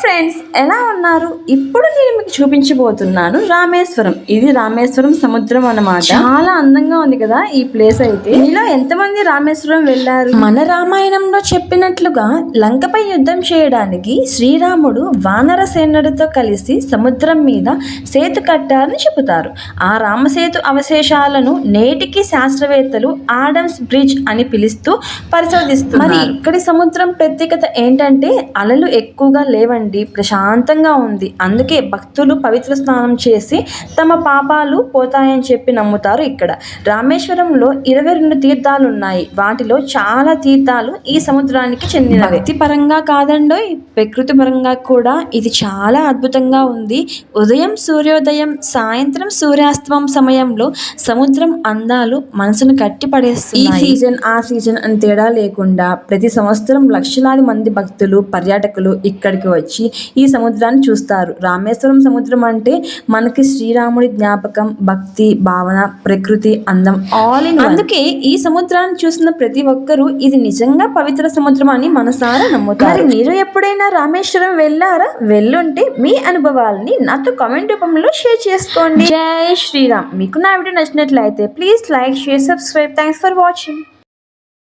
Friends ఎలా ఉన్నారు? ఇప్పుడు నేను మీకు చూపించబోతున్నాను రామేశ్వరం. ఇది రామేశ్వరం సముద్రం అన్నమాట. చాలా అందంగా ఉంది కదా ఈ ప్లేస్ అయితే. మీలో ఎంతమంది రామేశ్వరం వెళ్ళారు? మన రామాయణంలో చెప్పినట్లుగా లంకపై యుద్ధం చేయడానికి శ్రీరాముడు వానర సేనుడితో కలిసి సముద్రం మీద సేతు కట్టారని చెబుతారు. ఆ రామసేతు అవశేషాలను నేటికి శాస్త్రవేత్తలు ఆడమ్స్ బ్రిడ్జ్ అని పిలుస్తూ పరిశోధిస్తున్నారు. మరి ఇక్కడి సముద్రం ప్రత్యేకత ఏంటంటే అలలు ఎక్కువగా లేవండి. ప్రశాంతంగా ఉంది. అందుకే భక్తులు పవిత్ర స్నానం చేసి తమ పాపాలు పోతాయని చెప్పి నమ్ముతారు ఇక్కడ. రామేశ్వరంలో ఇరవై రెండు తీర్థాలు ఉన్నాయి వాటిలో చాలా తీర్థాలు ఈ సముద్రానికి చెందినవి. భక్తి పరంగా కాదండో ప్రకృతి పరంగా కూడా ఇది చాలా అద్భుతంగా ఉంది. ఉదయం సూర్యోదయం సాయంత్రం సూర్యాస్తమం సమయంలో సముద్రం అందాలు మనసును కట్టి పడేస్తుంది ఈ సీజన్ ఆ సీజన్ అని తేడా లేకుండా ప్రతి సంవత్సరం లక్షలాది మంది భక్తులు పర్యాటకులు ఇక్కడికి వచ్చి ఈ సముద్రాన్ని చూస్తారు. రామేశ్వరం సముద్రం అంటే మనకి శ్రీరాముడి జ్ఞాపకం భక్తి భావన ప్రకృతి అందం ఆల్ ఇన్ అందుకే ఈ సముద్రాన్ని చూసిన ప్రతి ఒక్కరూ ఇది నిజంగా పవిత్ర సముద్రం అని మనసారా నమ్ముతారు. మరి మీరు ఎప్పుడైనా రామేశ్వరం వెళ్ళారా? వెళ్ళుంటే మీ అనుభవాలని నాతో కామెంట్ రూపంలో షేర్ చేసుకోండి. జై శ్రీరామ్. మీకు నా వీడియో నచ్చినట్లయితే please like share subscribe thanks for watching